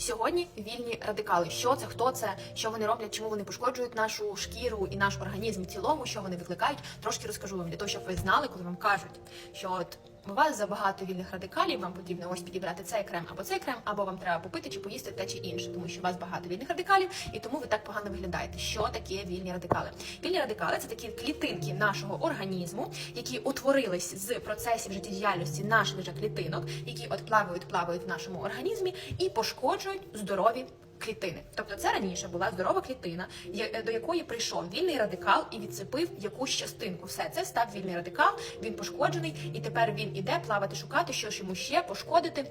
Сьогодні вільні радикали. Що це, хто це, що вони роблять, чому вони пошкоджують нашу шкіру і наш організм в цілому, що вони викликають, трошки розкажу вам для того, щоб ви знали, коли вам кажуть, що от у вас забагато вільних радикалів, вам потрібно ось підібрати цей крем або цей крем, або вам треба попити чи поїсти те чи інше, тому що у вас багато вільних радикалів, і тому ви так погано виглядаєте. Що таке вільні радикали? Вільні радикали це такі клітинки нашого організму, які утворились з процесів життєдіяльності наших же клітинок, які от плавають, плавають в нашому організмі і пошкоджують здорові. Клітини, тобто це раніше була здорова клітина, я- до якої прийшов вільний радикал і відцепив якусь частинку. Все це став вільний радикал, він пошкоджений, і тепер він іде плавати, шукати, що ж йому ще пошкодити.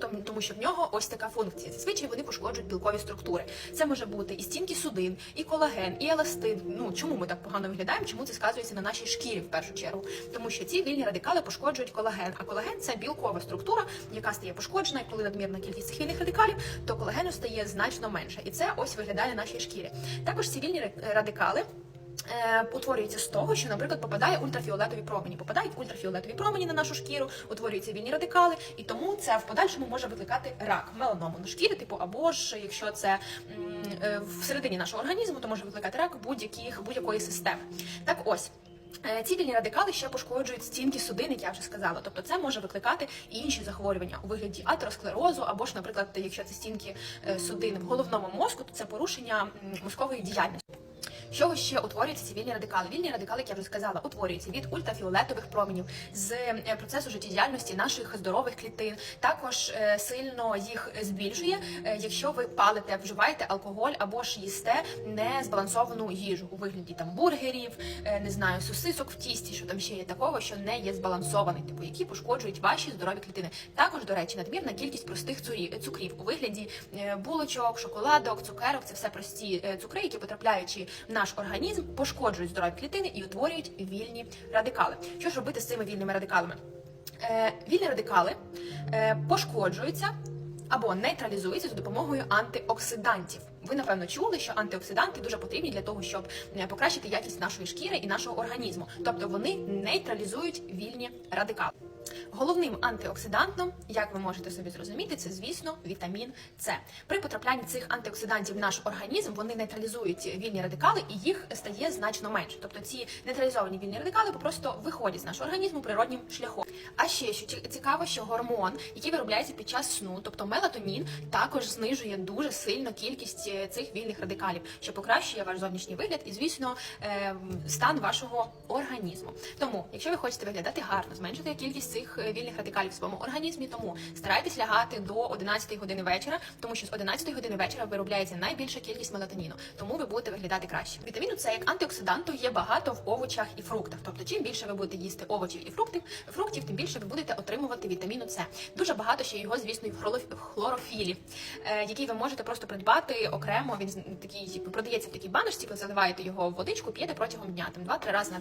Тому, тому що в нього ось така функція. Зазвичай вони пошкоджують білкові структури. Це може бути і стінки судин, і колаген, і еластин. Ну чому ми так погано виглядаємо? Чому це сказується на нашій шкірі в першу чергу? Тому що ці вільні радикали пошкоджують колаген. А колаген це білкова структура, яка стає пошкоджена, і коли надмірна кількість цих вільних радикалів, то колагену стає значно менше. І це ось виглядає на нашій шкірі. Також ці вільні ра- радикали. Е, Утворюється з того, що, наприклад, попадає ультрафіолетові промені. Попадають ультрафіолетові промені на нашу шкіру, утворюються вільні радикали, і тому це в подальшому може викликати рак, меланому на шкірі, типу, або ж якщо це е, всередині нашого організму, то може викликати рак будь-яких будь-якої системи. Так ось. е, Ці вільні радикали ще пошкоджують стінки судин, як я вже сказала. Тобто це може викликати і інші захворювання у вигляді атеросклерозу, або ж, наприклад, якщо це стінки судин в головному мозку, то це порушення мозкової діяльності. Чого ще утворюються ці вільні радикали? Вільні радикали, як я вже сказала, утворюються від ультрафіолетових променів з е, процесу життєдіяльності наших здорових клітин. Також е, сильно їх збільшує, е, якщо ви палите, вживаєте алкоголь або ж їсте незбалансовану їжу у вигляді там бургерів, не знаю, сосисок в тісті, що там ще є такого, що не є збалансований, типу які пошкоджують ваші здорові клітини. Також, до речі, надмірна кількість простих цукрів у вигляді булочок, шоколадок, цукерок це все прості цукри, які потрапляючи в наш організм, пошкоджують здорові клітини і утворюють вільні радикали. Що ж робити з цими вільними радикалами? Е, вільні радикали е, пошкоджуються або нейтралізуються за допомогою антиоксидантів. Ви напевно чули, що антиоксиданти дуже потрібні для того, щоб е, покращити якість нашої шкіри і нашого організму. Тобто вони нейтралізують вільні радикали. Головним антиоксидантом, як ви можете собі зрозуміти, це звісно вітамін С. При потраплянні цих антиоксидантів в наш організм вони нейтралізують вільні радикали і їх стає значно менше. Тобто ці нейтралізовані вільні радикали просто виходять з нашого організму природнім шляхом. А ще що цікаво, що гормон, який виробляється під час сну, тобто мелатонін, також знижує дуже сильно кількість е, цих вільних радикалів, що покращує ваш зовнішній вигляд і, звісно, е, стан вашого організму. Тому, якщо ви хочете виглядати гарно, зменшити кількість цих е, вільних радикалів в своєму організмі, тому старайтесь лягати до 11 години вечора, тому що з 11 години вечора виробляється найбільша кількість мелатоніну, тому ви будете виглядати краще. Вітаміну С як антиоксиданту є багато в овочах і фруктах. Тобто, чим більше ви будете їсти овочів і фруктів, фруктів, тим більше ви будете отримувати вітаміну С. Дуже багато ще його, звісно, і в хлорофілі, е, який ви можете просто придбати окремо. Він такий типу, продається в такій баночці. Ви заливаєте його в водичку, п'єте протягом дня, там 2-3 рази на